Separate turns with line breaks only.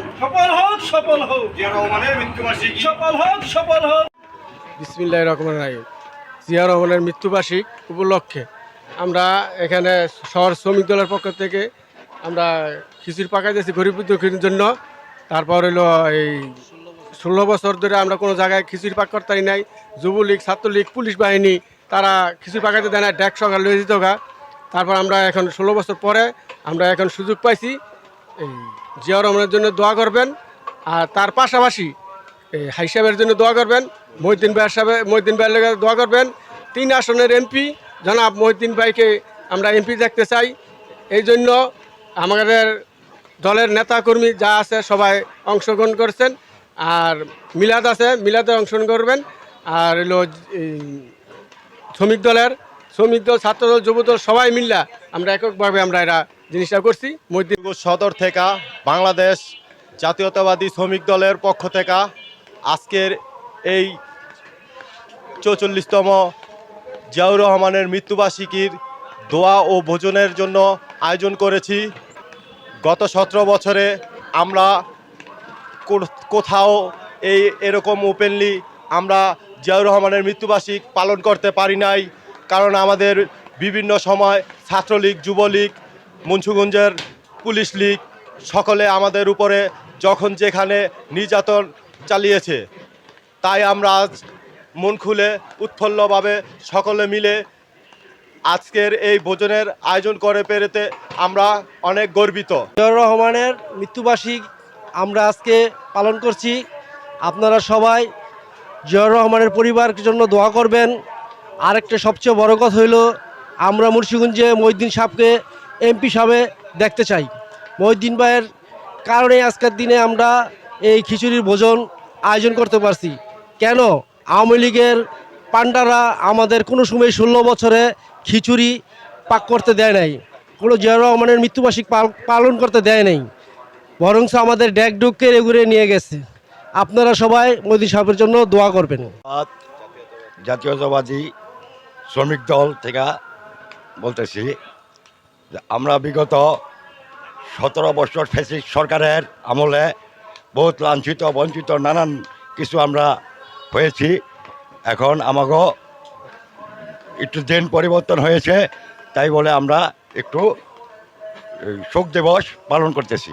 হোক
সফল হোক সফল হোক।
জিয়া রহমানের মৃত্যুবার্ষিকী।
সফল হোক সফল হোক।
বিসমিল্লাহ রহমান রাহিম। জিয়া রহমানের মৃত্যুবার্ষিক উপলক্ষে আমরা এখানে শহর শ্রমিক দলের পক্ষ থেকে আমরা খিচুড়ি পাকাই দিয়েছি গরিব দুঃখীর জন্য। তারপর হলো এই ষোলো বছর ধরে আমরা কোনো জায়গায় খিচুড়ি পাক করতে পারি নাই। যুবলীগ ছাত্রলীগ পুলিশ বাহিনী তারা খিচুড়ি পাকাইতে দেয় না ডেক সকাল লয়ে দিত গা। তারপর আমরা এখন ষোলো বছর পরে আমরা এখন সুযোগ পাইছি। এই রহমানের জন্য দোয়া করবেন, আর তার পাশাপাশি এই হাই সাহেবের জন্য দোয়া করবেন মহিদ্দিন ভাইয়ের সাহেব মহিদ্দিন ভাইয়ের লেগে দোয়া করবেন। তিন আসনের এমপি, জনাব মহিদ্দিন ভাইকে আমরা এমপি দেখতে চাই। এই জন্য আমাদের দলের নেতাকর্মী যা আছে সবাই অংশগ্রহণ করছেন, আর মিলাদ আছে, মিলাদে অংশগ্রহণ করবেন। আর হলো শ্রমিক দলের, শ্রমিক দল ছাত্র দল যুব দল সবাই মিল্লা আমরা এককভাবে আমরা এরা জিনিসটা করছি মহিদ্দিন
সদর থেকে বাংলাদেশ জাতীয়তাবাদী শ্রমিক দলের পক্ষ থেকে আজকের এই চৌচল্লিশতম জিয়াউর রহমানের মৃত্যুবার্ষিকীর দোয়া ও ভোজনের জন্য আয়োজন করেছি। গত সতেরো বছরে আমরা কোথাও এই এরকম ওপেনলি আমরা জিয়াউর রহমানের মৃত্যুবার্ষিক পালন করতে পারি নাই, কারণ আমাদের বিভিন্ন সময় ছাত্রলীগ, যুবলীগ মুন্সুগঞ্জের পুলিশ লীগ সকলে আমাদের উপরে যখন যেখানে নির্যাতন চালিয়েছে, তাই আমরা আজ মন খুলে উৎফুল্লভাবে সকলে মিলে আজকের এই ভোজনের আয়োজন করে পেরেতে আমরা অনেক গর্বিত।
জিয়াউর রহমানের মৃত্যুবার্ষিক আমরা আজকে পালন করছি। আপনারা সবাই জিয়াউর রহমানের পরিবারের জন্য দোয়া করবেন। আরেকটা সবচেয়ে বড় কথা হইল আমরা মুন্সিগঞ্জে মহিদ্দিন সাহেবকে এমপি সাহেবে দেখতে চাই। মহিদ্দিন ভাইয়ের কারণে আজকের দিনে আমরা এই খিচুড়ির ভোজন আয়োজন করতে পারছি। কেন? আওয়ামী লীগের পান্ডারা আমাদের কোনো সময় ষোলো বছরে খিচুড়ি পাক করতে দেয় নাই। কোনো জিয়াউর রহমানের মৃত্যুবার্ষিক পাল- পালন করতে দেয় নাই। বরংস আমাদের ড্যাক ডুককে এগুড়ে নিয়ে গেছে। আপনারা সবাই মোদী সাহেবের জন্য দোয়া করবেন।
জাতীয়তাবাদী শ্রমিক দল থেকে বলতেছি আমরা বিগত সতেরো বছর ফেসিক সরকারের আমলে বহুত লাঞ্ছিত, বঞ্চিত, নানান কিছু আমরা হয়েছি। এখন আমাকেও একটু দিন পরিবর্তন হয়েছে, তাই বলে আমরা একটু শোক দিবস পালন করতেছি।